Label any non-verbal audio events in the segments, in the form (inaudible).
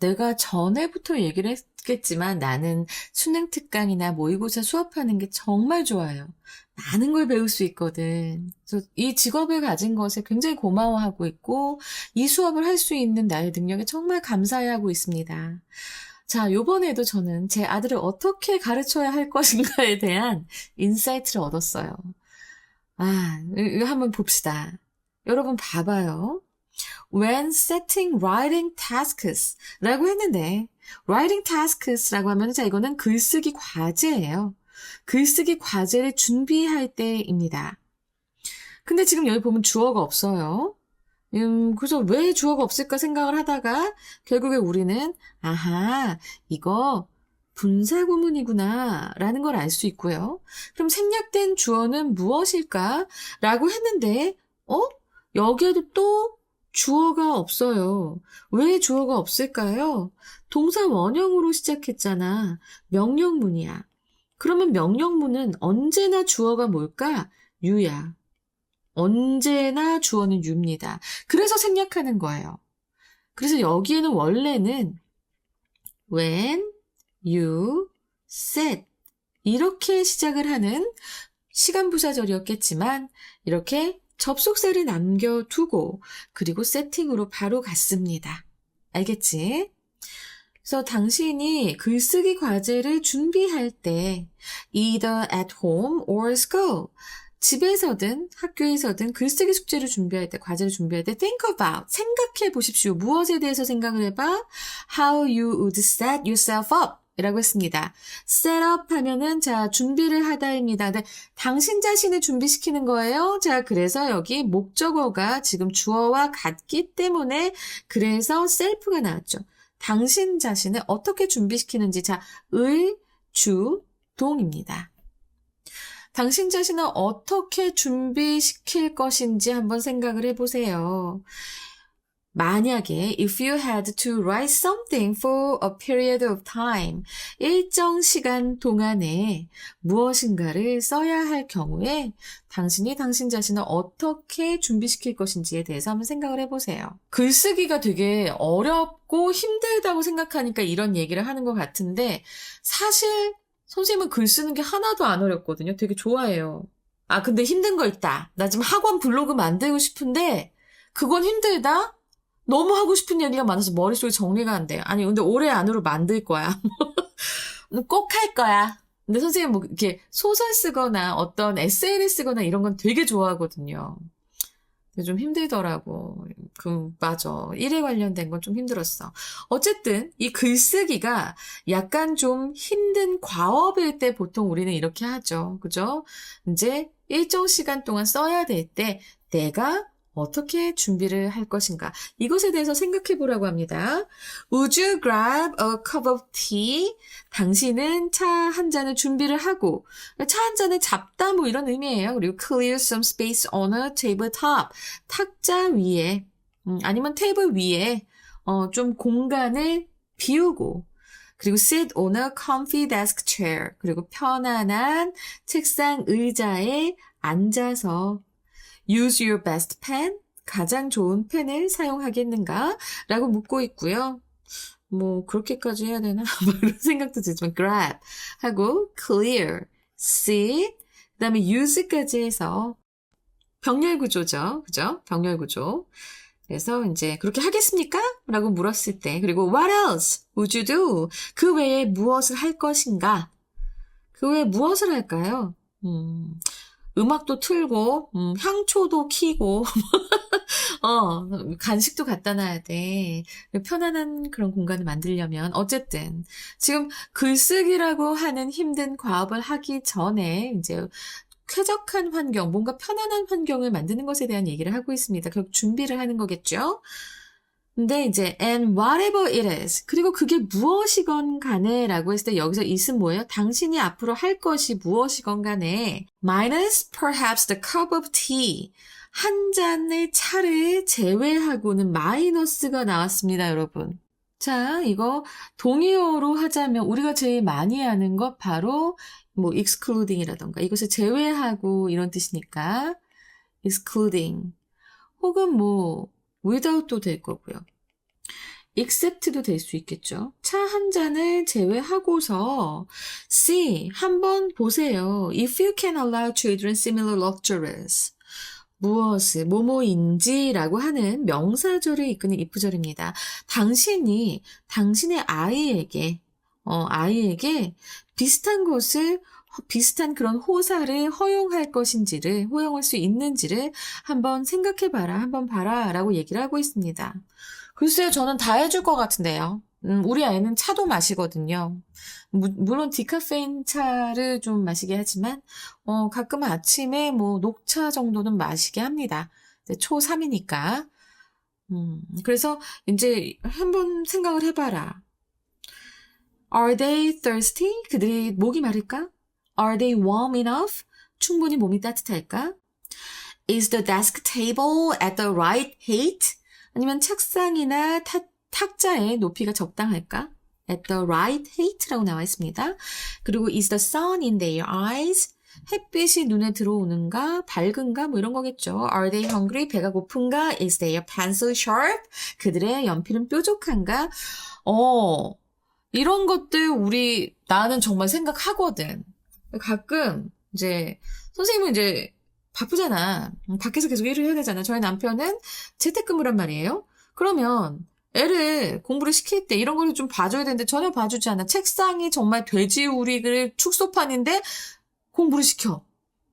내가 전에부터 얘기를 했겠지만 나는 수능 특강이나 모의고사 수업하는 게 정말 좋아요. 많은 걸 배울 수 있거든. 그래서 이 직업을 가진 것에 굉장히 고마워하고 있고 이 수업을 할 수 있는 나의 능력에 정말 감사해하고 있습니다. 자, 요번에도 저는 제 아들을 어떻게 가르쳐야 할 것인가에 대한 인사이트를 얻었어요. 아, 이거 한번 봅시다. 여러분 봐봐요. When setting writing tasks 라고 했는데 writing tasks 라고 하면 자 이거는 글쓰기 과제예요. 글쓰기 과제를 준비할 때입니다. 근데 지금 여기 보면 주어가 없어요. 음, 그래서 왜 주어가 없을까 생각을 하다가 결국에 우리는 아하, 이거 분사 구문이구나 라는 걸 알 수 있고요. 그럼 생략된 주어는 무엇일까? 라고 했는데 어? 여기에도 또 주어가 없어요. 왜 주어가 없을까요? 동사 원형으로 시작했잖아. 명령문이야. 그러면 명령문은 언제나 주어가 뭘까? 유야. 언제나 주어는 유입니다. 그래서 생략하는 거예요. 그래서 여기에는 원래는 when you set 이렇게 시작을 하는 시간 부사절이었겠지만 이렇게 접속사를 남겨두고 그리고 세팅으로 바로 갔습니다. 알겠지? 그래서 당신이 글쓰기 과제를 준비할 때 either at home or school 집에서든 학교에서든 글쓰기 숙제를 준비할 때 과제를 준비할 때 think about 생각해 보십시오. 무엇에 대해서 생각을 해봐? How you would set yourself up 이라고 했습니다. 셋업 하면은 자 준비를 하다입니다. 근데 당신 자신을 준비시키는 거예요. 자 그래서 여기 목적어가 지금 주어와 같기 때문에 그래서 셀프가 나왔죠. 당신 자신을 어떻게 준비시키는지 자 의, 주, 동입니다. 당신 자신을 어떻게 준비시킬 것인지 한번 생각을 해보세요. 만약에 if you had to write something for a period of time, 일정 시간 동안에 무엇인가를 써야 할 경우에 당신이 당신 자신을 어떻게 준비시킬 것인지에 대해서 한번 생각을 해보세요. 글쓰기가 되게 어렵고 힘들다고 생각하니까 이런 얘기를 하는 것 같은데 사실 선생님은 글 쓰는 게 하나도 안 어렵거든요. 되게 좋아해요. 아, 근데 힘든 거 있다. 나 지금 학원 블로그 만들고 싶은데 그건 힘들다? 너무 하고 싶은 얘기가 많아서 머릿속에 정리가 안 돼요. 아니, 근데 올해 안으로 만들 거야. (laughs) 꼭 할 거야. 근데 선생님 뭐 이렇게 소설 쓰거나 어떤 에세이를 쓰거나 이런 건 되게 좋아하거든요. 근데 좀 힘들더라고. 그, 맞아. 일에 관련된 건 좀 힘들었어. 어쨌든, 이 글쓰기가 약간 좀 힘든 과업일 때 보통 우리는 이렇게 하죠. 그죠? 이제 일정 시간 동안 써야 될 때 내가 어떻게 준비를 할 것인가? 이것에 대해서 생각해 보라고 합니다. Would you grab a cup of tea? 당신은 차 한 잔을 준비를 하고 차 한 잔을 잡다 뭐 이런 의미예요. 그리고 clear some space on a tabletop. 탁자 위에 음, 아니면 테이블 위에 어, 좀 공간을 비우고 그리고 sit on a comfy desk chair. 그리고 편안한 책상 의자에 앉아서 use your best pen? 가장 좋은 펜을 사용하겠는가? 라고 묻고 있고요. 뭐 그렇게까지 해야 되나? (laughs) 뭐 이런 생각도 들지만 grab 하고 clear, sit, 그다음에 use까지 해서 병렬 구조죠. 그죠? 병렬 구조. 그래서 이제 그렇게 하겠습니까? 라고 물었을 때 그리고 what else would you do? 그 외에 무엇을 할 것인가? 그 외에 무엇을 할까요? 음, 음악도 틀고, 음, 향초도 키고, (laughs) 어, 간식도 갖다 놔야 돼. 편안한 그런 공간을 만들려면, 어쨌든, 지금 글쓰기라고 하는 힘든 과업을 하기 전에, 이제, 쾌적한 환경, 뭔가 편안한 환경을 만드는 것에 대한 얘기를 하고 있습니다. 결국 준비를 하는 거겠죠? 근데 이제 and whatever it is 그리고 그게 무엇이건 간에 라고 했을 때 여기서 is은 뭐예요? 당신이 앞으로 할 것이 무엇이건 간에 minus perhaps the cup of tea 한 잔의 차를 제외하고는 마이너스가 나왔습니다, 여러분. 자, 이거 동의어로 하자면 우리가 제일 많이 하는 것 바로 뭐 excluding이라던가 이것을 제외하고 이런 뜻이니까 excluding 혹은 뭐 without도 될 거고요. except도 될 수 있겠죠. 차 한 잔을 제외하고서 C 한번 보세요. If you can allow children similar luxuries. 무엇을 뭐뭐인지라고 하는 명사절을 이끄는 if절입니다. 당신이 당신의 아이에게 어, 아이에게 비슷한 것을 비슷한 그런 호사를 허용할 것인지를 허용할 수 있는지를 한번 생각해봐라 한번 봐라라고 얘기를 하고 있습니다. 글쎄요 저는 다 해줄 것 같은데요. 음, 우리 아이는 차도 마시거든요. 무- 물론 디카페인 차를 좀 마시게 하지만 어, 가끔 아침에 뭐 녹차 정도는 마시게 합니다. 이제 초3이니까. 음, 그래서 이제 한번 생각을 해봐라. Are they thirsty? 그들이 목이 마를까? Are they warm enough? 충분히 몸이 따뜻할까? Is the desk table at the right height? 아니면 책상이나 타- 탁자의 높이가 적당할까? At the right height라고 나와 있습니다. 그리고 is the sun in their eyes? 햇빛이 눈에 들어오는가? 밝은가? 뭐 이런 거겠죠. Are they hungry? 배가 고픈가? Is their pencil sharp? 그들의 연필은 뾰족한가? 어, 이런 것들 우리, 나는 정말 생각하거든. 가끔, 이제, 선생님은 이제, 바쁘잖아. 음, 밖에서 계속 일을 해야 되잖아. 저희 남편은 재택근무란 말이에요. 그러면, 애를 공부를 시킬 때 이런 거를 좀 봐줘야 되는데 전혀 봐주지 않아. 책상이 정말 돼지 우리를 축소판인데 공부를 시켜.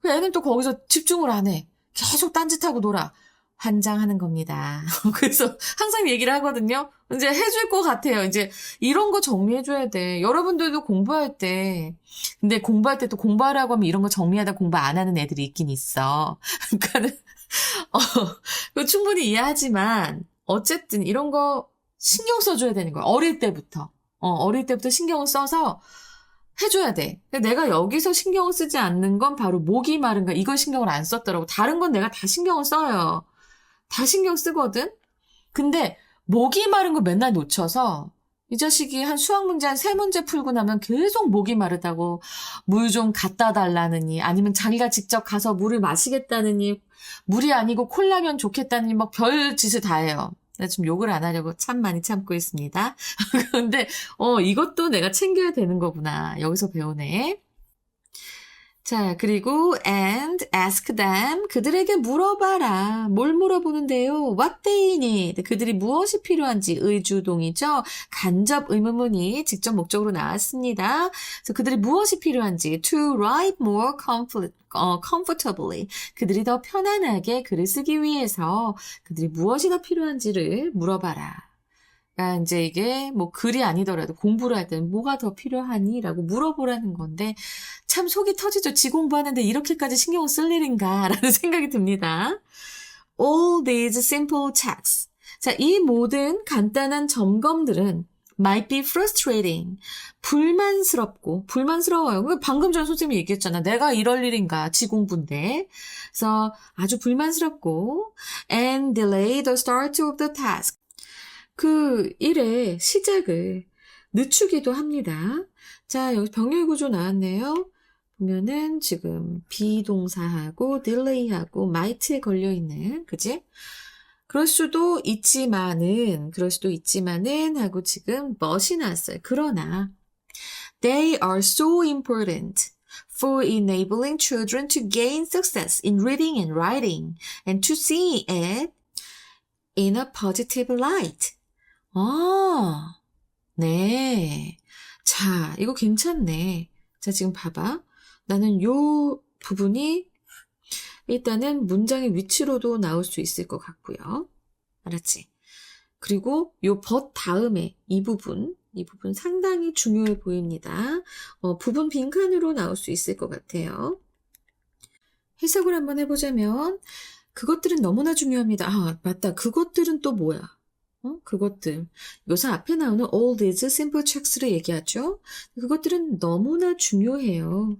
그 애는 또 거기서 집중을 안 해. 계속 딴짓하고 놀아. 환장하는 겁니다. (laughs) 그래서 항상 얘기를 하거든요. 이제 해줄 것 같아요. 이제 이런 거 정리해줘야 돼. 여러분들도 공부할 때, 근데 공부할 때 또 공부하라고 하면 이런 거 정리하다 공부 안 하는 애들이 있긴 있어. (laughs) 그러니까는, (laughs) 어, 충분히 이해하지만, 어쨌든 이런 거 신경 써줘야 되는 거야. 어릴 때부터. 어, 어릴 때부터 신경을 써서 해줘야 돼. 근데 내가 여기서 신경을 쓰지 않는 건 바로 목이 마른가. 이걸 신경을 안 썼더라고. 다른 건 내가 다 신경을 써요. 다 신경 쓰거든? 근데 목이 마른 거 맨날 놓쳐서 이 자식이 한 수학 문제 한 세 문제 풀고 나면 계속 목이 마르다고 물 좀 갖다 달라느니 아니면 자기가 직접 가서 물을 마시겠다느니 물이 아니고 콜라면 좋겠다느니 막 별 짓을 다 해요. 지금 욕을 안 하려고 참 많이 참고 있습니다. (laughs) 근데 어 이것도 내가 챙겨야 되는 거구나. 여기서 배우네. 자, 그리고 and ask them 그들에게 물어봐라. 뭘 물어보는데요? What they need. 그들이 무엇이 필요한지 의주동이죠. 간접 의문문이 직접 목적으로 나왔습니다. 그래서 그들이 무엇이 필요한지 to write more comfort, 어, comfortably. 그들이 더 편안하게 글을 쓰기 위해서 그들이 무엇이 더 필요한지를 물어봐라. 그러니까 이제 이게 뭐 글이 아니더라도 공부를 할 때는 뭐가 더 필요하니? 라고 물어보라는 건데 참 속이 터지죠. 지 공부하는데 이렇게까지 신경을 쓸 일인가? (laughs) 라는 생각이 듭니다. All these simple checks. 자, 이 모든 간단한 점검들은 might be frustrating. 불만스럽고, 불만스러워요. 그 방금 전 선생님이 얘기했잖아. 내가 이럴 일인가, 지 공부인데. 그래서 아주 불만스럽고, and delay the start of the task. 그 일의 시작을 늦추기도 합니다. 자, 여기 병렬 구조 나왔네요. 보면은 지금 비동사하고 delay하고 might에 걸려 있는, 그지? 그럴 수도 있지만은, 그럴 수도 있지만은 하고 지금 멋이 나왔어요. 그러나, they are so important for enabling children to gain success in reading and writing and to see it in a positive light. 아, 네. 자, 이거 괜찮네. 자, 지금 봐봐. 나는 요 부분이 일단은 문장의 위치로도 나올 수 있을 것 같고요. 알았지? 그리고 요 but 다음에 이 부분, 이 부분 상당히 중요해 보입니다. 어, 부분 빈칸으로 나올 수 있을 것 같아요. 해석을 한번 해보자면, 그것들은 너무나 중요합니다. 아, 맞다. 그것들은 또 뭐야? 어? 그것들. 요사 앞에 나오는 all these simple checks를 얘기하죠. 그것들은 너무나 중요해요.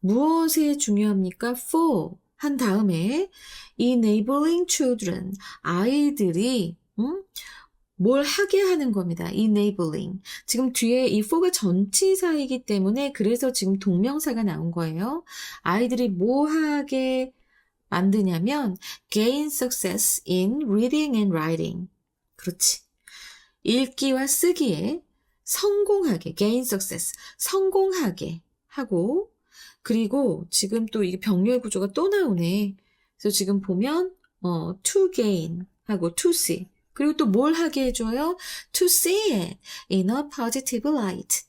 무엇에 중요합니까? for 한 다음에 enabling children 아이들이 음? 뭘 하게 하는 겁니다. enabling. 지금 뒤에 이 for가 전치사이기 때문에 그래서 지금 동명사가 나온 거예요. 아이들이 뭐 하게 만드냐면 gain success in reading and writing. 그렇지. 읽기와 쓰기에 성공하게, gain success, 성공하게 하고, 그리고 지금 또 이게 병렬 구조가 또 나오네. 그래서 지금 보면, 어, to gain 하고 to see. 그리고 또 뭘 하게 해줘요? to see it in a positive light.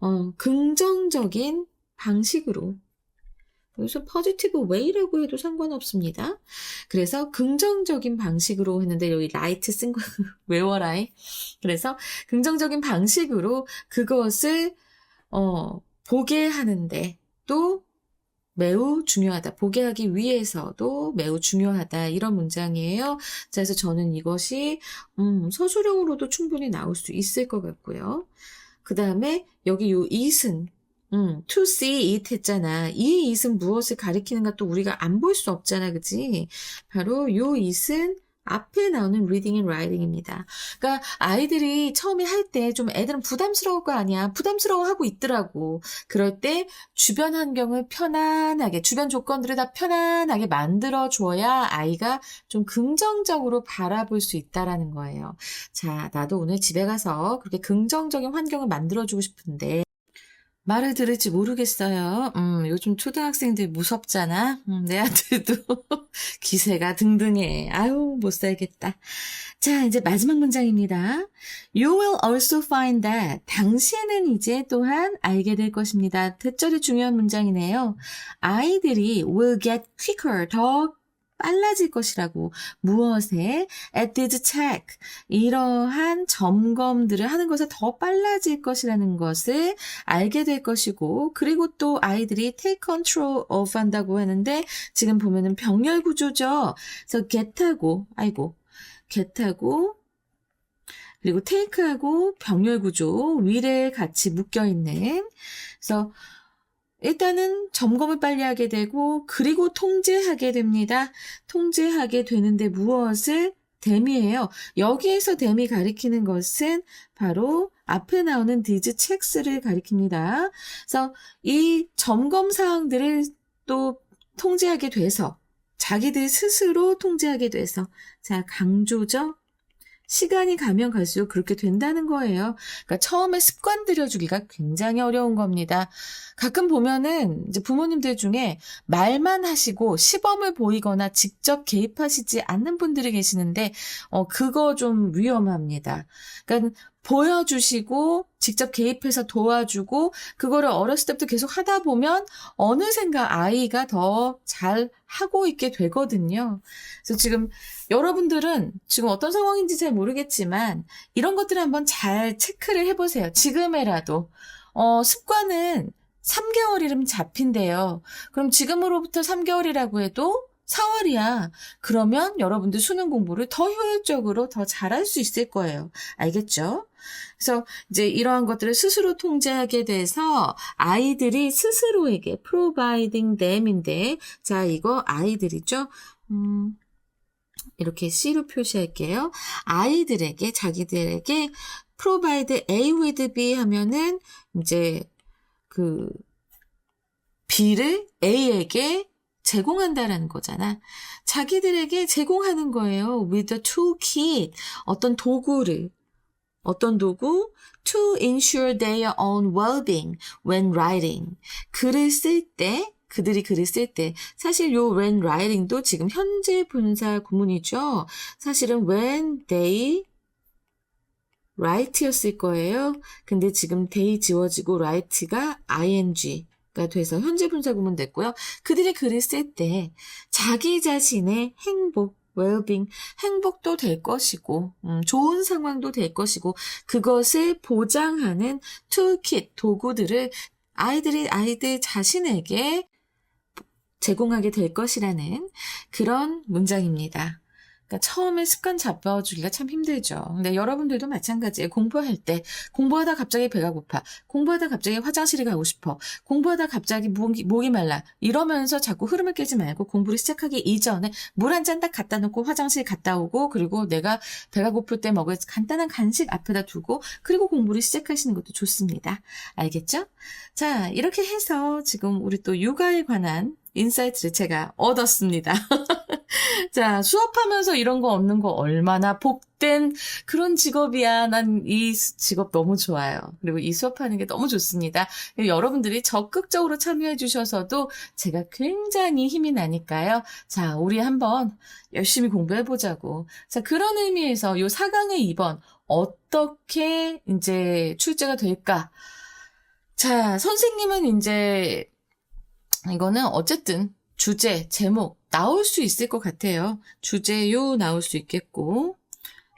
어, 긍정적인 방식으로. 그래서 positive way라고 해도 상관없습니다. 그래서 긍정적인 방식으로 했는데 여기 라이트 쓴 거 (laughs) 외워라이. 그래서 긍정적인 방식으로 그것을 어, 보게 하는데 또 매우 중요하다. 보게 하기 위해서도 매우 중요하다. 이런 문장이에요. 자, 그래서 저는 이것이 음, 서술형으로도 충분히 나올 수 있을 것 같고요. 그 다음에 여기 요 it은 음, to see it 했잖아. 이 it은 무엇을 가리키는가 또 우리가 안 볼 수 없잖아. 그지? 바로 요 it은 앞에 나오는 reading and writing입니다. 그러니까 아이들이 처음에 할 때 좀 애들은 부담스러울 거 아니야. 부담스러워하고 있더라고. 그럴 때 주변 환경을 편안하게, 주변 조건들을 다 편안하게 만들어 줘야 아이가 좀 긍정적으로 바라볼 수 있다라는 거예요. 자, 나도 오늘 집에 가서 그렇게 긍정적인 환경을 만들어 주고 싶은데 말을 들을지 모르겠어요. 음, 요즘 초등학생들 무섭잖아. 음, 내 아들도 (laughs) 기세가 등등해. 아유, 못 살겠다. 자, 이제 마지막 문장입니다. You will also find that. 당신은 이제 또한 알게 될 것입니다. 대절이 중요한 문장이네요. 아이들이 will get quicker, 더 빨라질 것이라고 무엇에? At this check. 이러한 점검들을 하는 것에 더 빨라질 것이라는 것을 알게 될 것이고 그리고 또 아이들이 take control of 한다고 하는데 지금 보면은 병렬 구조죠. 그래서 get하고 아이고 get하고 그리고 take하고 병렬 구조 위에 같이 묶여 있는. 그래서 일단은 점검을 빨리 하게 되고 그리고 통제하게 됩니다. 통제하게 되는데 무엇을 댐이에요. 여기에서 댐이 가리키는 것은 바로 앞에 나오는 디즈 체크스를 가리킵니다. 그래서 이 점검 사항들을 또 통제하게 돼서 자기들 스스로 통제하게 돼서 자 강조죠. 시간이 가면 갈수록 그렇게 된다는 거예요. 그러니까 처음에 습관 들여주기가 굉장히 어려운 겁니다. 가끔 보면은 이제 부모님들 중에 말만 하시고 시범을 보이거나 직접 개입하시지 않는 분들이 계시는데 어 그거 좀 위험합니다. 그러니까 보여주시고 직접 개입해서 도와주고 그거를 어렸을 때부터 계속 하다 보면 어느샌가 아이가 더 잘 하고 있게 되거든요. 그래서 지금 여러분들은 지금 어떤 상황인지 잘 모르겠지만 이런 것들을 한번 잘 체크를 해보세요. 지금에라도 어, 습관은 3개월이면 잡힌대요. 그럼 지금으로부터 3개월이라고 해도 4월이야. 그러면 여러분들 수능 공부를 더 효율적으로 더 잘할 수 있을 거예요. 알겠죠? 그래서 이제 이러한 것들을 스스로 통제하게 돼서 아이들이 스스로에게 providing them인데 자 이거 아이들이죠. 음, 이렇게 C로 표시할게요. 아이들에게 자기들에게 provide A with B 하면은 이제 그 B를 A에게 제공한다라는 거잖아. 자기들에게 제공하는 거예요. with a toolkit. 어떤 도구를. 어떤 도구? to ensure their own well-being when writing. 글을 쓸 때, 그들이 글을 쓸 때, 사실 요 when writing도 지금 현재 분사 구문이죠. 사실은 when they write였을 거예요. 근데 지금 they 지워지고 write가 ing. 가 돼서 현재 분사 구문 됐고요. 그들이 글을 쓸 때 자기 자신의 행복, well-being, 행복도 될 것이고, 음, 좋은 상황도 될 것이고, 그것을 보장하는 툴킷, 도구들을 아이들이 아이들 자신에게 제공하게 될 것이라는 그런 문장입니다. 그러니까 처음에 습관 잡아주기가 참 힘들죠. 근데 여러분들도 마찬가지예요. 공부할 때 공부하다 갑자기 배가 고파, 공부하다 갑자기 화장실에 가고 싶어, 공부하다 갑자기 목이, 목이 말라 이러면서 자꾸 흐름을 깨지 말고 공부를 시작하기 이전에 물 한 잔 딱 갖다 놓고 화장실 갔다 오고 그리고 내가 배가 고플 때 먹을 간단한 간식 앞에다 두고 그리고 공부를 시작하시는 것도 좋습니다. 알겠죠? 자 이렇게 해서 지금 우리 또 육아에 관한 인사이트를 제가 얻었습니다. (laughs) (laughs) 자, 수업하면서 이런 거 얻는 거 얼마나 복된 그런 직업이야. 난 이 직업 너무 좋아요. 그리고 이 수업하는 게 너무 좋습니다. 여러분들이 적극적으로 참여해 주셔서도 제가 굉장히 힘이 나니까요. 자, 우리 한번 열심히 공부해 보자고. 자, 그런 의미에서 요 4강의 2번 어떻게 이제 출제가 될까? 자, 선생님은 이제 이거는 어쨌든 주제, 제목 나올 수 있을 것 같아요. 주제요 나올 수 있겠고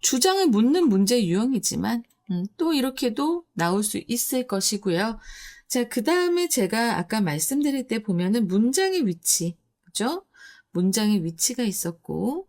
주장을 묻는 문제 유형이지만 음, 또 이렇게도 나올 수 있을 것이고요. 자, 그 다음에 제가 아까 말씀드릴 때 보면은 문장의 위치, 그죠? 문장의 위치가 있었고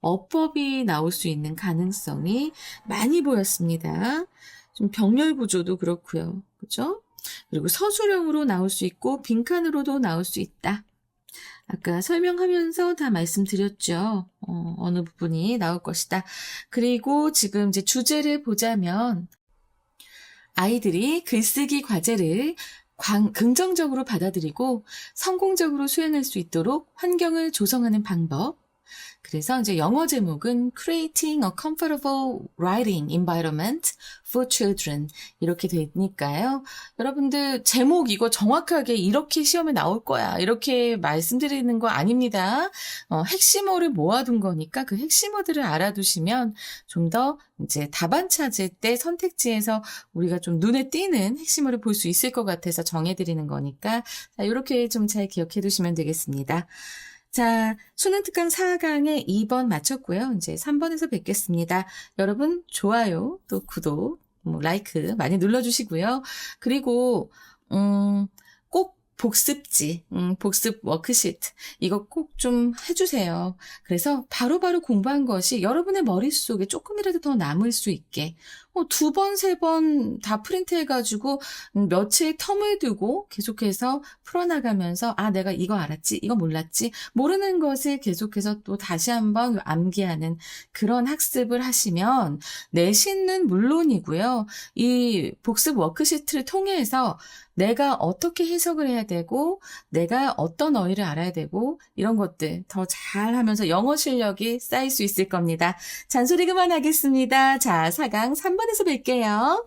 어법이 나올 수 있는 가능성이 많이 보였습니다. 좀 병렬 구조도 그렇고요. 그죠? 그리고 서술형으로 나올 수 있고 빈칸으로도 나올 수 있다. 아까 설명하면서 다 말씀드렸죠. 어, 느 부분이 나올 것이다. 그리고 지금 이제 주제를 보자면 아이들이 글쓰기 과제를 광- 긍정적으로 받아들이고 성공적으로 수행할 수 있도록 환경을 조성하는 방법. 그래서 이제 영어 제목은 Creating a Comfortable Writing Environment for Children 이렇게 되니까요. 여러분들 제목 이거 정확하게 이렇게 시험에 나올 거야 이렇게 말씀드리는 거 아닙니다. 어, 핵심어를 모아둔 거니까 그 핵심어들을 알아두시면 좀 더 이제 답안 찾을 때 선택지에서 우리가 좀 눈에 띄는 핵심어를 볼 수 있을 것 같아서 정해드리는 거니까 자, 이렇게 좀 잘 기억해 두시면 되겠습니다. 자, 수능 특강 4강에 2번 마쳤고요. 이제 3번에서 뵙겠습니다. 여러분, 좋아요, 또 구독, 뭐 라이크 많이 눌러 주시고요. 그리고, 음, 꼭 복습지, 음, 복습 워크시트, 이거 꼭 좀 해주세요. 그래서 바로바로 공부한 것이 여러분의 머릿속에 조금이라도 더 남을 수 있게, 어, 두 번, 세 번 다 프린트해가지고 음, 며칠 텀을 두고 계속해서 풀어나가면서, 아, 내가 이거 알았지, 이거 몰랐지, 모르는 것을 계속해서 또 다시 한번 암기하는 그런 학습을 하시면 내신은 물론이고요. 이 복습 워크시트를 통해서 내가 어떻게 해석을 해야 되고, 내가 어떤 어휘를 알아야 되고, 이런 것들 더 잘 하면서 영어 실력이 쌓일 수 있을 겁니다. 잔소리 그만하겠습니다. 자, 4강 3 번에서 뵐게요.